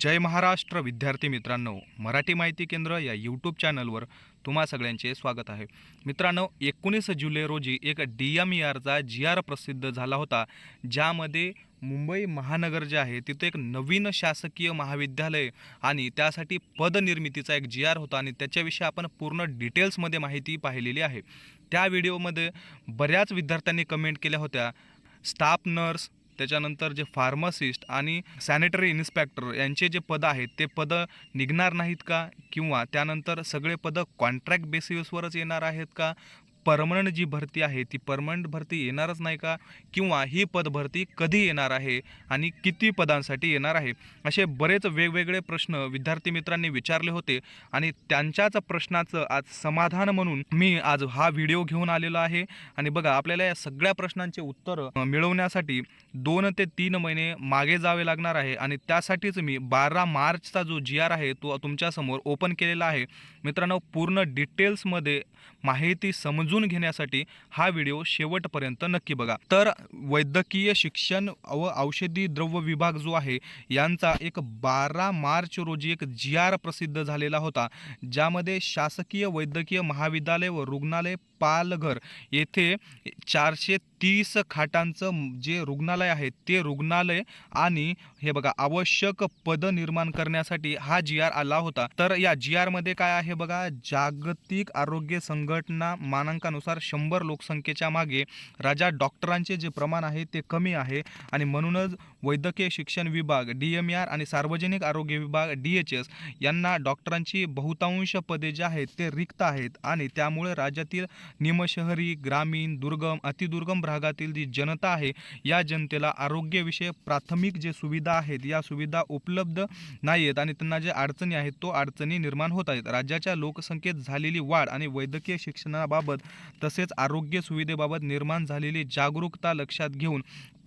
जय महाराष्ट्र विद्यार्थी मित्रांनो. मराठी माहिती केंद्र या यूट्यूब चॅनलवर तुम्हा सगळ्यांचे स्वागत आहे. मित्रांनो एकोणीस जुलै रोजी एक डी एम ई आरचा जी आर प्रसिद्ध झाला होता ज्यामध्ये मुंबई महानगर जे आहे तिथे एक नवीन शासकीय महाविद्यालय आणि त्यासाठी पदनिर्मितीचा एक जी आर होता आणि त्याच्याविषयी आपण पूर्ण डिटेल्समध्ये माहिती पाहिलेली आहे. त्या व्हिडिओमध्ये बऱ्याच विद्यार्थ्यांनी कमेंट केल्या होत्या. स्टाफ नर्स त्याच्यानंतर जे फार्मासिस्ट आणि सॅनिटरी इन्स्पेक्टर यांचे जे पदं आहेत ते पदं निघणार नाहीत का? किंवा त्यानंतर सगळे पदं कॉन्ट्रॅक्ट बेसिसवरच येणार आहेत का? परमनंट जी भरती आहे ती परमनंट भरती येणारच नाही का? किंवा ही पदभरती कधी येणार आहे आणि किती पदांसाठी येणार आहे? असे बरेच वेगवेगळे प्रश्न विद्यार्थी मित्रांनी विचारले होते आणि त्यांच्याच प्रश्नाचं आज समाधान म्हणून मी आज हा व्हिडिओ घेऊन आलेलो आहे. आणि बघा आपल्याला या सगळ्या प्रश्नांचे उत्तर मिळवण्यासाठी दोन ते तीन महिने मागे जावे लागणार आहे आणि त्यासाठीच मी बारा मार्चचा जो जी आर आहे तो तुमच्यासमोर ओपन केलेला आहे. मित्रांनो पूर्ण डिटेल्समध्ये माहिती समजून घेण्यासाठी हा व्हिडिओ शेवटपर्यंत नक्की बघा. तर वैद्यकीय शिक्षण व औषधी द्रव्य विभाग जो आहे यांचा एक बारा मार्च रोजी एक जी आर प्रसिद्ध झालेला होता ज्यामध्ये शासकीय वैद्यकीय महाविद्यालय व रुग्णालय पालघर येथे चारशे तीस खाटांचं जे रुग्णालय आहे ते रुग्णालय आणि हे बघा आवश्यक पद निर्माण करण्यासाठी हा जी आर आला होता. तर या जी आरमध्ये काय आहे बघा जागतिक आरोग्य संघटना मानांकानुसार शंभर लोकसंख्येच्या मागे राजा डॉक्टरांचे जे प्रमाण आहे ते कमी आहे. आणि म्हणूनच वैद्यकीय शिक्षण विभाग डी एम आर आणि सार्वजनिक आरोग्य विभाग डी एच एस यांना डॉक्टरांची बहुतांश पदे जे आहेत ते रिक्त आहेत. आणि त्यामुळे राज्यातील निमशहरी ग्रामीण दुर्गम अतिदुर्गम भागातील जी जनता आहे या जनतेला आरोग्यविषयक प्राथमिक जे सुविधा आहेत या सुविधा उपलब्ध नाही आहेत आणि त्यांना जे अडचणी आहेत तो अडचणी निर्माण होत आहेत. राज्याच्या लोकसंख्येत झालेली वाढ आणि वैद्यकीय शिक्षणाबाबत तसेच आरोग्य सुविधेबाबत निर्माण झालेली जागरूकता लक्षात घेऊन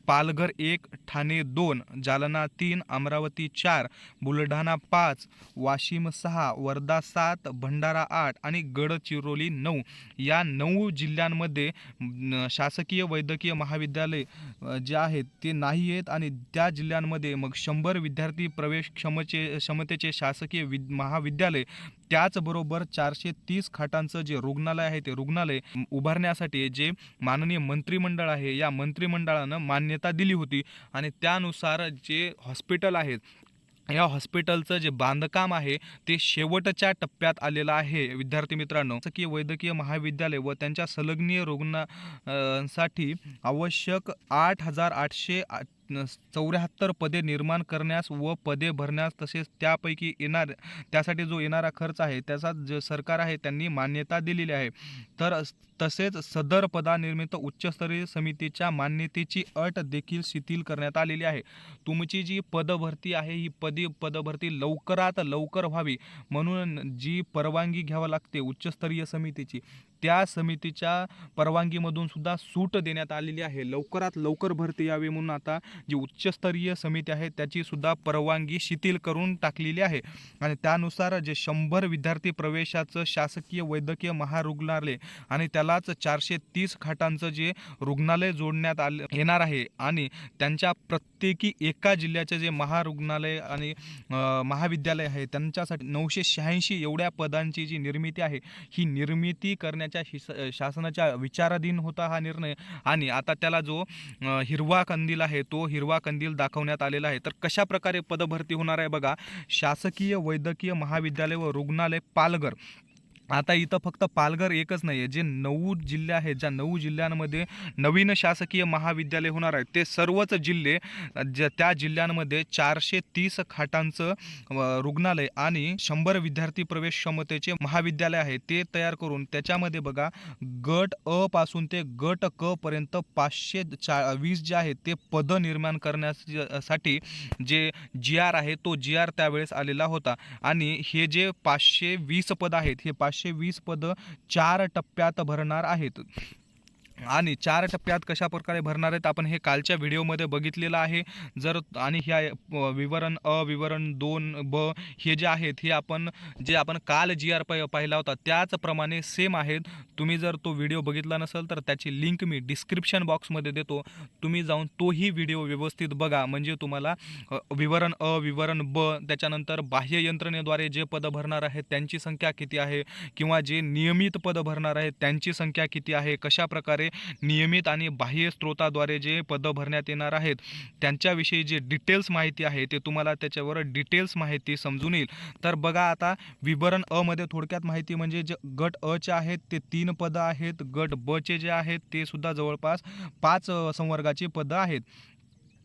पालघर एक ठाणे दोन जालना तीन अमरावती चार बुलढाणा पाच वाशिम सहा वर्धा सात भंडारा आठ आणि गडचिरोली नऊ या नऊ जिल्ह्यांमध्ये शासकीय वैद्यकीय महाविद्यालय जे आहेत ते नाही आहेत आणि त्या जिल्ह्यांमध्ये मग शंभर विद्यार्थी प्रवेश क्षमचे क्षमतेचे शासकीय विद महाविद्यालय त्याचबरोबर चारशे तीस खाटांचं जे रुग्णालय आहे ते रुग्णालय उभारण्यासाठी जे माननीय मंत्रिमंडळ आहे या मंत्रिमंडळानं मान्यता दिली होती आणि त्यानुसार जे हॉस्पिटल आहेत या हॉस्पिटलचं जे बांधकाम आहे ते शेवटच्या टप्प्यात आलेलं आहे. विद्यार्थी मित्रांनो जसं की वैद्यकीय महाविद्यालय व त्यांच्या संलग्नीय रुग्णांसाठी आवश्यक आठ हजार आठशे चौऱ्याहत्तर पदे निर्माण करण्यास व पदे भरण्यास तसेच त्यापैकी येणार त्यासाठी जो येणारा खर्च आहे त्याचा जे सरकार आहे त्यांनी मान्यता दिलेली आहे. तर तसेच सदर पदानिर्मित उच्चस्तरीय समितीच्या मान्यतेची अट देखील शिथिल करण्यात आलेली आहे. तुमची जी पदभरती आहे ही पदी पदभरती लवकरात लवकर व्हावी म्हणून जी परवानगी घ्यावी लागते उच्चस्तरीय समितीची त्या समितीच्या परवानगीमधून सुद्धा सूट देण्यात आलेली आहे. लवकरात लवकर भरती यावी म्हणून आता जी उच्चस्तरीय समिती आहे त्याची सुद्धा परवानगी शिथिल करून टाकलेली आहे. आणि त्यानुसार जे शंभर विद्यार्थी प्रवेशाचं शासकीय वैद्यकीय महारुग्णालय आणि त्यालाच चारशे तीस खाटांचं जे रुग्णालय जोडण्यात आले येणार आहे. आणि त्यांच्या प्रत्येकी एका जिल्ह्याचे जे महारुग्णालय आणि महाविद्यालय आहे त्यांच्यासाठी नऊशे शहाऐंशी एवढ्या पदांची जी निर्मिती आहे ही निर्मिती करण्याची शासनाच्या शासनाच्या विचाराधीन होता हा निर्णय आणि आता त्याला जो हिरवा कंदील आहे तो हिरवा कंदील दाखवण्यात आलेला आहे. तर कशा प्रकारे पदभरती होणार आहे बघा. शासकीय वैद्यकीय महाविद्यालय व रुग्णालय पालघर आता इथं फक्त पालघर एकच नाही आहे जे नऊ जिल्हे आहेत ज्या नऊ जिल्ह्यांमध्ये नवीन शासकीय महाविद्यालय होणार आहे ते सर्वच जिल्हे ज्या त्या जिल्ह्यांमध्ये चारशे तीस खाटांचं रुग्णालय आणि शंभर विद्यार्थी प्रवेश क्षमतेचे महाविद्यालय आहे ते तयार करून त्याच्यामध्ये बघा गट अ पासून ते गट क पर्यंत पाचशे चा वीस जे आहेत ते पदं निर्माण करण्यासाठी जे जी आर आहे तो जी आर त्यावेळेस आलेला होता. आणि हे जे पाचशे वीस पद आहेत हे पाचशे वीस पदं चार टप्प्यात भरणार आहेत. आणि चार टप्प्यात कशा प्रकारे भरणार आहेत आपण हे कालच्या व्हिडिओमध्ये बघितलेलं आहे. जर आणि ह्या विवरण अ विवरण दोन ब हे जे आहेत हे आपण जे आपण काल जी आर पाह पाहिला होता त्याचप्रमाणे सेम आहेत. तुम्ही जर तो व्हिडिओ बघितला नसेल तर त्याची लिंक मी डिस्क्रिप्शन बॉक्समध्ये देतो. तुम्ही जाऊन तोही व्हिडिओ व्यवस्थित बघा. म्हणजे तुम्हाला विवरण अ विवरण ब त्याच्यानंतर बाह्य यंत्रणेद्वारे जे पदं भरणार आहेत त्यांची संख्या किती आहे? किंवा जे नियमित पदं भरणार आहेत त्यांची संख्या किती आहे? कशा प्रकारे नियमित आणि बाह्य स्रोताद्वारे जे पदं भरण्यात येणार आहेत त्यांच्याविषयी जे डिटेल्स माहिती आहे ते तुम्हाला त्याच्यावर डिटेल्स माहिती समजून येईल. तर बघा आता विवरण अ मध्ये थोडक्यात माहिती म्हणजे जे गट अ चे आहेत ते तीन पदं आहेत. गट ब चे जे आहेत ते सुद्धा जवळपास पाच संवर्गाची पदं आहेत.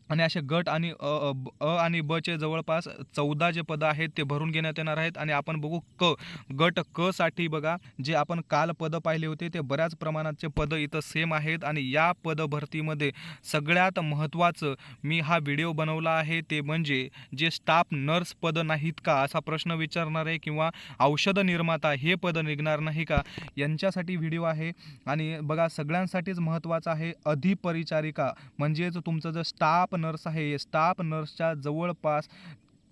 आणि असे गट आणि अ अ, ब- अ आणि ब चे जवळपास चौदा जे पदं आहेत ते भरून घेण्यात येणार आहेत. आणि आपण बघू क गट क साठी बघा जे आपण काल पदं पाहिले होते ते बऱ्याच प्रमाणातचे पदं इथं सेम आहेत. आणि या पदभरतीमध्ये सगळ्यात महत्त्वाचं मी हा व्हिडिओ बनवला आहे ते म्हणजे जे स्टाफ नर्स पदं नाहीत का असा प्रश्न विचारणार आहे किंवा औषध निर्माता हे पद निघणार नाही का यांच्यासाठी व्हिडिओ आहे. आणि बघा सगळ्यांसाठीच महत्त्वाचं आहे अधिपरिचारिका म्हणजेच तुमचं जर स्टाफ नर्स आहे स्टाफ नर्सच्या जवळपास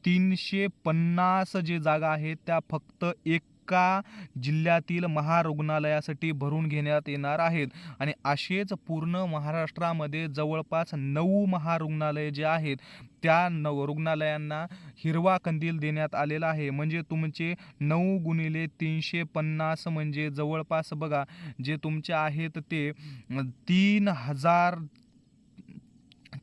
तीनशे पन्नास जे जागा आहेत त्या फक्त एका जिल्ह्यातील महारुग्णालयासाठी भरून घेण्यात येणार आहेत. आणि असेच पूर्ण महाराष्ट्रामध्ये जवळपास नऊ महारुग्णालय जे आहेत त्या नव रुग्णालयांना हिरवा कंदील देण्यात आलेला आहे. म्हणजे तुमचे नऊ गुणिले तीनशे पन्नास म्हणजे जवळपास बघा जे तुमचे आहेत ते तीन हजार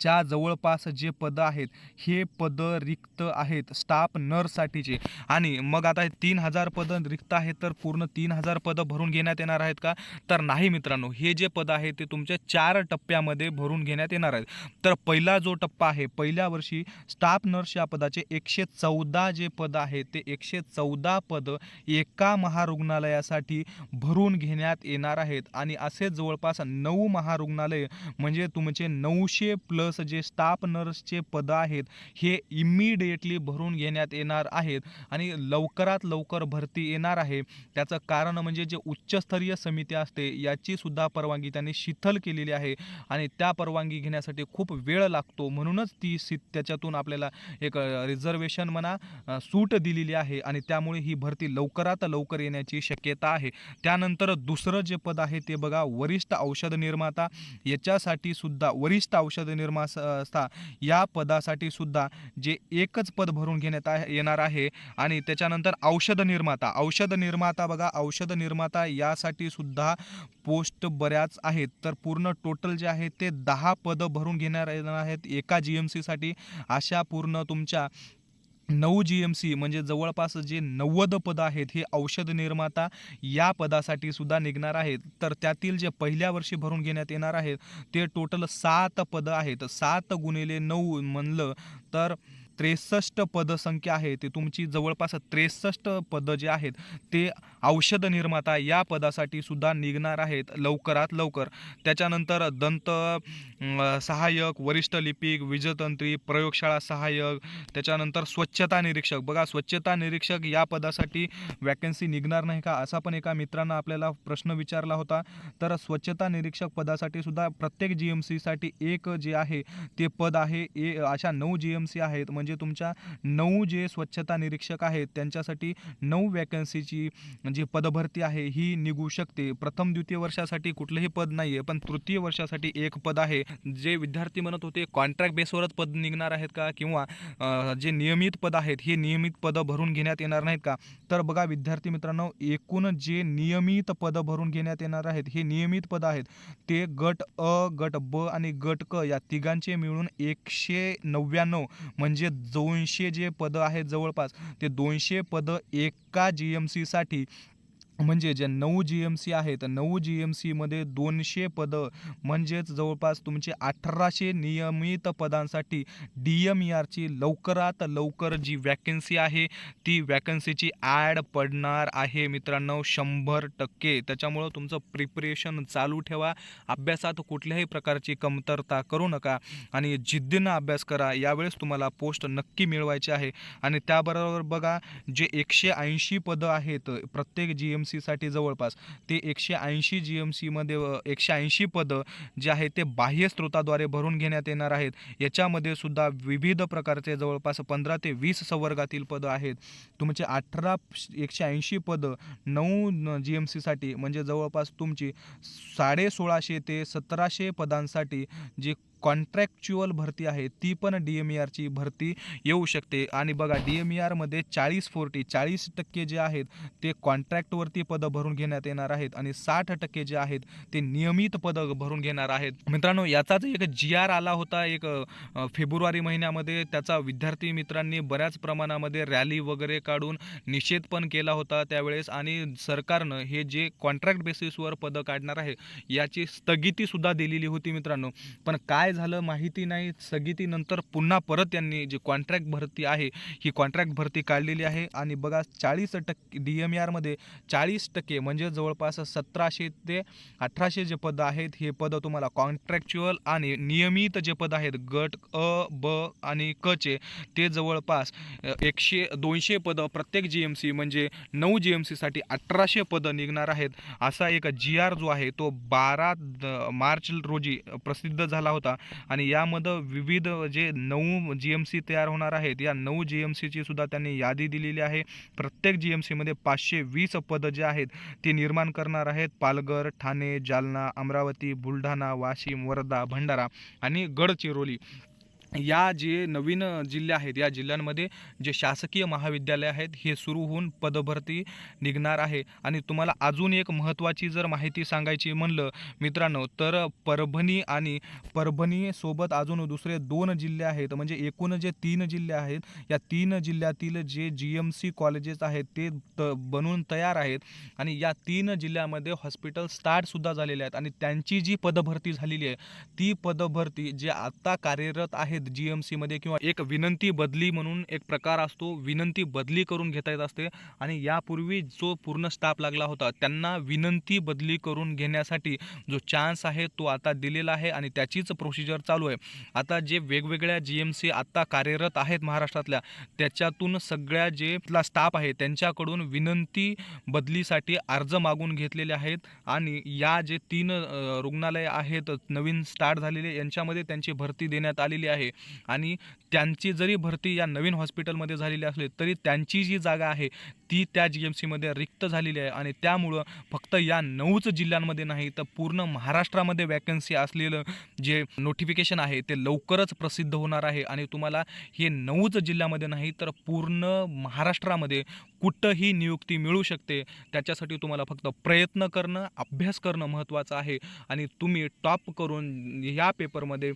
च्या जवळपास जे पदं आहेत हे पदं रिक्त आहेत स्टाफ नर्ससाठीचे. आणि मग आता तीन हजार पदं रिक्त आहेत तर पूर्ण तीन हजार पदं भरून घेण्यात येणार आहेत का? तर नाही मित्रांनो हे जे पदं आहे ते तुमच्या चार टप्प्यामध्ये भरून घेण्यात येणार आहेत. तर पहिला जो टप्पा आहे पहिल्या वर्षी स्टाफ नर्स या पदाचे एकशे चौदा जे पदं आहेत ते एकशे चौदा पदं एका महारुग्णालयासाठी भरून घेण्यात येणार आहेत. आणि असे जवळपास नऊ महारुग्णालय म्हणजे तुमचे नऊशे प्लस जे स्टाफ नर्सचे पदं आहेत हे इमिडिएटली भरून घेण्यात येणार आहेत आणि लवकरात लवकर भरती येणार आहे. त्याचं कारण म्हणजे जे उच्चस्तरीय समिती असते याची सुद्धा परवानगी त्यांनी शिथल केलेली आहे आणि त्या परवानगी घेण्यासाठी खूप वेळ लागतो. म्हणूनच ती सि त्याच्यातून आपल्याला एक रिझर्वेशन म्हणा सूट दिलेली आहे आणि त्यामुळे ही भरती लवकरात लवकर येण्याची शक्यता आहे. त्यानंतर दुसरं जे पद आहे ते बघा वरिष्ठ औषध निर्माता. याच्यासाठी सुद्धा वरिष्ठ औषध निर्माता या पदासाठी सुद्धा जे एकच पद भरून घेण्यात येणार आहे. आणि त्याच्यानंतर औषध निर्माता. औषध निर्माता बघा औषध निर्माता यासाठी सुद्धा पोस्ट बऱ्याच आहेत. तर पूर्ण टोटल जे आहे ते दहा पदं भरून घेणार येणार आहेत एका जी एम सीसाठी अशा पूर्ण तुमच्या नऊ जी एम सी म्हणजे जवळपास जे नव्वद पदं आहेत हे औषध निर्माता या पदासाठी सुद्धा निघणार आहेत. तर त्यातील जे पहिल्या वर्षी भरून घेण्यात येणार आहेत ते टोटल सात पदं आहेत. सात गुणिले नऊ म्हणलं तर त्रेसष्ट पदसंख्या आहे ते तुमची जवळपास त्रेसष्ट पदं जे आहेत ते औषध निर्माता या पदासाठी सुद्धा निघणार आहेत लवकरात लवकर. त्याच्यानंतर दंत सहाय्यक वरिष्ठ लिपिक विजतंत्री प्रयोगशाळा सहाय्यक त्याच्यानंतर स्वच्छता निरीक्षक. बघा स्वच्छता निरीक्षक या पदासाठी वॅकन्सी निघणार नाही का? असा पण एका मित्रानं आपल्याला प्रश्न विचारला होता. तर स्वच्छता निरीक्षक पदासाठी सुद्धा प्रत्येक जी एम सीसाठी एक जे आहे ते पद आहे ए अशा नऊ जी एम सी आहेत. म्हणजे म्हणजे तुमच्या नऊ जे स्वच्छता निरीक्षक आहेत त्यांच्यासाठी नऊ वॅकन्सीची जी पदभरती आहे ही निघू शकते. प्रथम द्वितीय वर्षासाठी कुठलंही पद नाही आहे पण तृतीय वर्षासाठी एक पद आहे. जे विद्यार्थी म्हणत होते कॉन्ट्रॅक्ट बेसवरच पद निघणार आहेत का? किंवा जे नियमित पद आहेत हे नियमित पदं भरून घेण्यात येणार नाहीत का? तर बघा विद्यार्थी मित्रांनो एकूण जे नियमित पदं भरून घेण्यात येणार आहेत हे नियमित पदं आहेत. ते गट अ गट ब आणि गट क या तिघांचे मिळून एकशे नव्याण्णव म्हणजे दोनशे जे पदं आहेत जवळपास ते दोनशे पदं एका जी एम सीसाठी म्हणजे जे नऊ जी एम सी आहेत नऊ जी एम सीमध्ये दोनशे पदं म्हणजेच जवळपास तुमचे अठराशे नियमित पदांसाठी डी एम ई आरची लवकरात लवकर जी वॅकन्सी आहे ती वॅकन्सीची ॲड पडणार आहे. मित्रांनो शंभर टक्के. त्याच्यामुळं तुमचं प्रिपरेशन चालू ठेवा. अभ्यासात कुठल्याही प्रकारची कमतरता करू नका आणि जिद्दीनं अभ्यास करा. यावेळेस तुम्हाला पोस्ट नक्की मिळवायची आहे. आणि त्याबरोबर बघा जे एकशे ऐंशी पदं आहेत प्रत्येक जी एम सीसाठी जवळपास ते एकशे ऐंशी जी एम सीमध्ये एकशे ऐंशी पदं जे आहे ते बाह्य स्रोताद्वारे भरून घेण्यात येणार आहेत. याच्यामध्ये सुद्धा विविध प्रकारचे जवळपास पंधरा ते वीस संवर्गातील पदं आहेत. तुमचे म्हणजे अठरा एकशे ऐंशी पदं नऊ जी एम सीसाठी म्हणजे जवळपास तुमची साडे सोळाशे ते सतराशे पदांसाठी जी कॉन्ट्रॅक्च्युअल भरती आहे ती पण डी एम ई आरची भरती येऊ शकते. आणि बघा डी एम ई आरमध्ये चाळीस फोर्टी चाळीस टक्के जे आहेत ते कॉन्ट्रॅक्टवरती पदं भरून घेण्यात येणार आहेत आणि साठ टक्के जे आहेत ते नियमित पदं भरून घेणार आहेत. मित्रांनो याचाच एक जी आर आला होता एक फेब्रुवारी महिन्यामध्ये. त्याचा विद्यार्थी मित्रांनी बऱ्याच प्रमाणामध्ये रॅली वगैरे काढून निषेध पण केला होता त्यावेळेस. आणि सरकारनं हे जे कॉन्ट्रॅक्ट बेसिसवर पदं काढणार आहे याची स्थगितीसुद्धा दिलेली होती मित्रांनो. पण काय झालं माहिती नाही. स्थगितीनंतर पुन्हा परत त्यांनी जी कॉन्ट्रॅक्ट भरती आहे ही कॉन्ट्रॅक्ट भरती काढलेली आहे. आणि बघा चाळीस टक्के डी एम आरमध्ये चाळीस टक्के म्हणजे जवळपास सतराशे ते अठराशे जे पदं आहेत हे पदं तुम्हाला कॉन्ट्रॅक्च्युअल आणि नियमित जे पदं आहेत गट अ ब आणि क चे ते जवळपास एकशे दोनशे पदं प्रत्येक जी एम सी म्हणजे नऊ जी एम सीसाठी अठराशे पदं निघणार आहेत. असा एक जी आर जो आहे तो बारा द- मार्च रोजी प्रसिद्ध झाला होता. आणि यामध्ये विविध जे नऊ जी एम सी तयार होणार आहेत या नऊ जी एम सीची सुद्धा त्यांनी यादी दिलेली आहे. प्रत्येक जी एम सीमध्ये पाचशे वीस पदं जे आहेत ते निर्माण करणार आहेत. पालघर ठाणे जालना अमरावती बुलढाणा वाशिम वर्धा भंडारा आणि गडचिरोली. या जे नवीन जिल्हे आहेत या जिल्ह्यांमध्ये जे शासकीय महाविद्यालय आहेत हे सुरू होऊन पदभरती निघणार आहे. आणि तुम्हाला अजून एक महत्त्वाची जर माहिती सांगायची म्हणलं मित्रांनो तर परभणी आणि परभणीसोबत अजून दुसरे दोन जिल्हे आहेत म्हणजे एकूण जे तीन जिल्हे आहेत या तीन जिल्ह्यातील जे जी एम सी कॉलेजेस आहेत ते त बनून तयार आहेत. आणि या तीन जिल्ह्यामध्ये हॉस्पिटल स्टार्टसुद्धा झालेले आहेत. आणि त्यांची जी पदभरती झालेली आहे ती पदभरती जे आत्ता कार्यरत आहेत जी एम सीमध्ये किंवा एक विनंती बदली म्हणून एक प्रकार असतो. विनंती बदली करून घेता येत असते. आणि यापूर्वी जो पूर्ण स्टाफ लागला होता त्यांना विनंती बदली करून घेण्यासाठी जो चान्स आहे तो आता दिलेला आहे आणि त्याचीच प्रोसिजर चालू आहे. आता जे वेगवेगळ्या जी एम सी आत्ता कार्यरत आहेत महाराष्ट्रातल्या त्याच्यातून सगळ्या जे स्टाफ आहे त्यांच्याकडून विनंती बदलीसाठी अर्ज मागून घेतलेले आहेत. आणि या जे तीन रुग्णालय आहेत नवीन स्टार्ट झालेले यांच्यामध्ये त्यांची भरती देण्यात आलेली आहे. आणि त्यांची जरी भरती या नवीन हॉस्पिटलमध्ये झालेली असली तरी त्यांची जी जागा आहे ती त्या जी एम सीमध्ये रिक्त झालेली आहे. आणि त्यामुळं फक्त या नऊच जिल्ह्यांमध्ये नाही तर पूर्ण महाराष्ट्रामध्ये वॅकन्सी असलेलं जे नोटिफिकेशन आहे ते लवकरच प्रसिद्ध होणार आहे. आणि तुम्हाला हे नऊच जिल्ह्यामध्ये नाही तर पूर्ण महाराष्ट्रामध्ये कुठंही नियुक्ती मिळू शकते. त्याच्यासाठी तुम्हाला फक्त प्रयत्न करणं अभ्यास करणं महत्त्वाचं आहे. आणि तुम्ही टॉप करून या पेपरमध्ये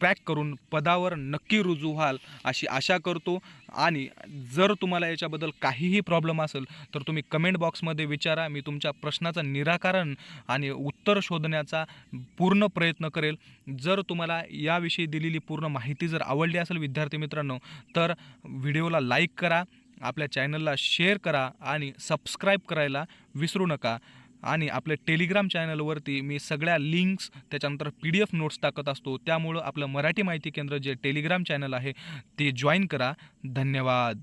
क्रॅक करून पदावर नक्की रुजू व्हाल अशी आशा करतो. आणि जर तुम्हाला याच्याबद्दल काहीही प्रॉब्लेम असेल तर तुम्ही कमेंट बॉक्समध्ये विचारा. मी तुमच्या प्रश्नाचं निराकरण आणि उत्तर शोधण्याचा पूर्ण प्रयत्न करेल. जर तुम्हाला याविषयी दिलेली पूर्ण माहिती जर आवडली असेल विद्यार्थी मित्रांनो तर व्हिडिओला लाईक करा आपल्या चॅनलला शेअर करा आणि सबस्क्राईब करायला विसरू नका. आणि आपल्या टेलिग्राम चॅनलवरती मी सगळ्या लिंक्स त्याच्यानंतर पी डी एफ नोट्स टाकत असतो. त्यामुळं आपलं मराठी माहिती केंद्र जे टेलिग्राम चॅनल आहे ते जॉईन करा. धन्यवाद.